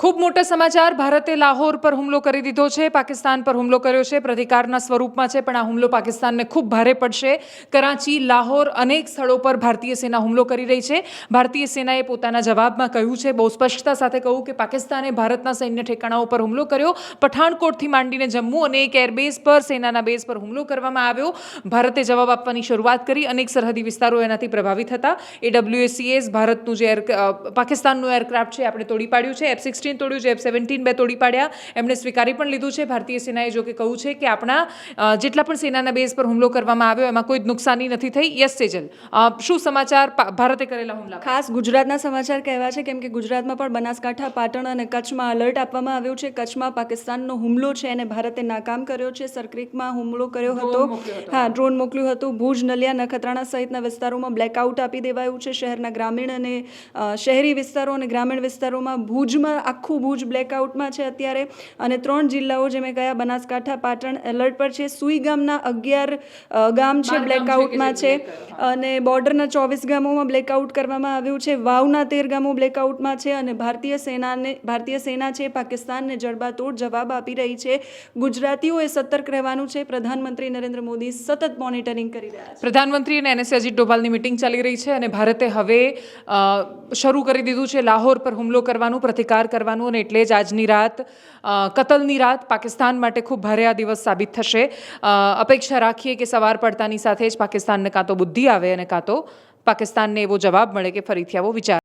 ખૂબ મોટો સમાચાર. ભારતે લાહોર પર હુમલો કરી દીધો છે, પાકિસ્તાન પર હુમલો કર્યો છે પ્રતિકારના સ્વરૂપમાં છે, પણ આ હુમલો પાકિસ્તાનને ખૂબ ભારે પડશે. કરાચી, લાહોર અનેક સ્થળો પર ભારતીય સેના હુમલો કરી રહી છે. ભારતીય સેનાએ પોતાના જવાબમાં કહ્યું છે, બહુ સ્પષ્ટતા સાથે કહ્યું કે પાકિસ્તાને ભારતના સૈન્ય ઠેકાણાઓ પર હુમલો કર્યો. પઠાણકોટથી માંડીને જમ્મુ અને એક એરબેઝ પર, સેનાના બેઝ પર હુમલો કરવામાં આવ્યો. ભારતે જવાબ આપવાની શરૂઆત કરી. અનેક સરહદી વિસ્તારો એનાથી પ્રભાવિત હતા. એડબ્લ્યુએસીએસ ભારતનું જે એર પાકિસ્તાનનું એરક્રાફ્ટ છે, આપણે તોડી પાડ્યું છે. એફ સિક્સટીન તોડ્યું છે એફ સેવન્ટીન બે તોડી પાડ્યા. એમણે સ્વીકારી પણ લીધું છે. ભારતીય સેનાએ જો કે કહ્યું છે કે આપણા જેટલા પણ સેનાના બેઝ પર હુમલો કરવામાં આવ્યો એમાં કોઈ નુકસાની નથી થઈ. યસ સેજલ. શું સમાચાર? ભારતે કરેલા હુમલા ખાસ ગુજરાતના સમાચાર કહેવા છે કેમ કે ગુજરાતમાં પણ બનાસકાંઠા પાટણ અને કચ્છમાં અલર્ટ આપવામાં આવ્યું છે. કચ્છમાં પાકિસ્તાનનો હુમલો છે અને ભારતે નાકામ કર્યો છે. સરક્રિકમાં હુમલો કર્યો હતો. હા ડ્રોન મોકલ્યું હતું. ભુજ નલિયા નખત્રાણા સહિતના વિસ્તારોમાં બ્લેકઆઉટ આપી દેવાયું છે. શહેરના ગ્રામીણ અને શહેરી વિસ્તારો અને ગ્રામીણ વિસ્તારોમાં ભુજમાં આખું ભુજ બ્લેકઆઉટમાં છે અત્યારે. અને ત્રણ જિલ્લાઓ જે મેં કયા બનાસકાંઠા પાટણ એલર્ટ પર છે. સુઈ ગામના અગિયાર ગામ છે બ્લેકઆઉટમાં છે અને બોર્ડરના ચોવીસ ગામોમાં બ્લેકઆઉટ કરવામાં આવ્યું છે. વાવના તેર ગામો બ્લેકઆઉટમાં છે અને ભારતીય સેનાને ભારતીય સેના છે પાકિસ્તાનને જડબાતોડ જવાબ આપી રહી છે. ગુજરાતીઓએ સતર્ક રહેવાનું છે. પ્રધાનમંત્રી નરેન્દ્ર મોદી સતત મોનિટરિંગ કરી રહ્યા છે. પ્રધાનમંત્રી અને એનએસ અજીત ડોભાલની મિટિંગ ચાલી રહી છે અને ભારતે હવે શરૂ કરી દીધું છે. લાહોર પર હુમલો કરવાનું પ્રતિકાર કરવાનું અને એટલે જ આજની રાત કતલની રાત પાકિસ્તાન માટે ખૂબ ભારે આ દિવસ સાબિત થશે. અપેક્ષા રાખીએ કે સવાર પડતાની સાથે જ પાકિસ્તાનને કાં તો બુદ્ધિ આવે અને કાં તો પાકિસ્તાનને એવો જવાબ મળે કે ફરીથી આવો વિચાર